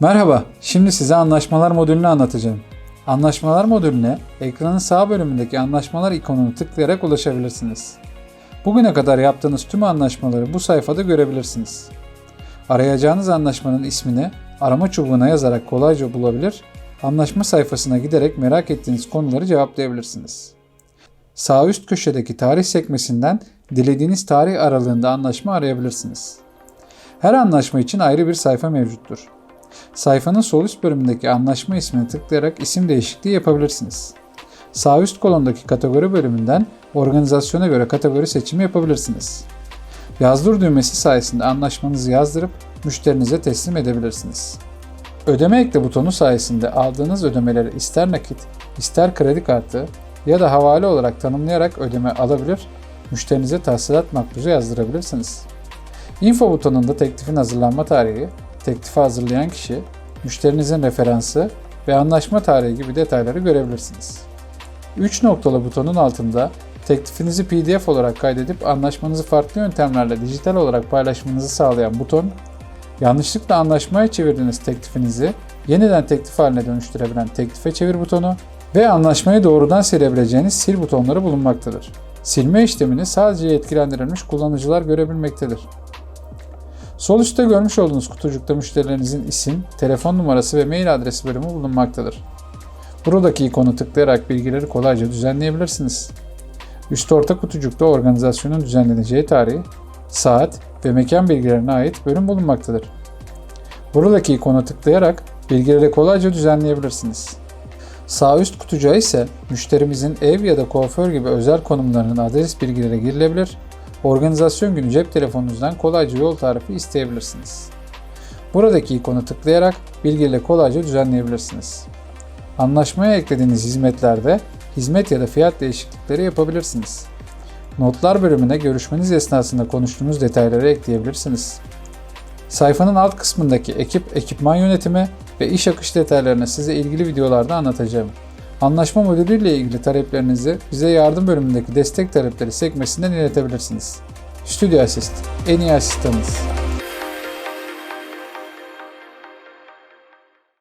Merhaba, şimdi size anlaşmalar modülünü anlatacağım. Anlaşmalar modülüne ekranın sağ bölümündeki anlaşmalar ikonunu tıklayarak ulaşabilirsiniz. Bugüne kadar yaptığınız tüm anlaşmaları bu sayfada görebilirsiniz. Arayacağınız anlaşmanın ismini arama çubuğuna yazarak kolayca bulabilir, anlaşma sayfasına giderek merak ettiğiniz konuları cevaplayabilirsiniz. Sağ üst köşedeki tarih sekmesinden dilediğiniz tarih aralığında anlaşma arayabilirsiniz. Her anlaşma için ayrı bir sayfa mevcuttur. Sayfanın sol üst bölümündeki anlaşma ismini tıklayarak isim değişikliği yapabilirsiniz. Sağ üst kolondaki kategori bölümünden organizasyona göre kategori seçimi yapabilirsiniz. Yazdır düğmesi sayesinde anlaşmanızı yazdırıp müşterinize teslim edebilirsiniz. Ödeme ekle butonu sayesinde aldığınız ödemeleri ister nakit, ister kredi kartı ya da havale olarak tanımlayarak ödeme alabilir, müşterinize tahsilat makbuzu yazdırabilirsiniz. Info butonunda teklifin hazırlanma tarihi, teklifi hazırlayan kişi, müşterinizin referansı ve anlaşma tarihi gibi detayları görebilirsiniz. 3 noktalı butonun altında teklifinizi PDF olarak kaydedip anlaşmanızı farklı yöntemlerle dijital olarak paylaşmanızı sağlayan buton, yanlışlıkla anlaşmaya çevirdiğiniz teklifinizi yeniden teklif haline dönüştürebilen teklife çevir butonu ve anlaşmayı doğrudan silebileceğiniz sil butonları bulunmaktadır. Silme işlemini sadece yetkilendirilmiş kullanıcılar görebilmektedir. Sol üstte görmüş olduğunuz kutucukta müşterilerinizin isim, telefon numarası ve mail adresi bölümü bulunmaktadır. Buradaki ikonu tıklayarak bilgileri kolayca düzenleyebilirsiniz. Üst orta kutucukta organizasyonun düzenleneceği tarih, saat ve mekan bilgilerine ait bölüm bulunmaktadır. Buradaki ikona tıklayarak bilgileri kolayca düzenleyebilirsiniz. Sağ üst kutucuğa ise müşterimizin ev ya da kuaför gibi özel konumlarının adres bilgileri girilebilir organizasyon günü cep telefonunuzdan kolayca yol tarifi isteyebilirsiniz. Buradaki ikonu tıklayarak bilgiyle kolayca düzenleyebilirsiniz. Anlaşmaya eklediğiniz hizmetlerde hizmet ya da fiyat değişiklikleri yapabilirsiniz. Notlar bölümüne görüşmeniz esnasında konuştuğunuz detayları ekleyebilirsiniz. Sayfanın alt kısmındaki ekip, ekipman yönetimi ve iş akış detaylarını size ilgili videolarda anlatacağım. Anlaşma ile ilgili taleplerinizi bize yardım bölümündeki destek talepleri sekmesinden iletebilirsiniz. Studio Assist, en iyi asistanınız.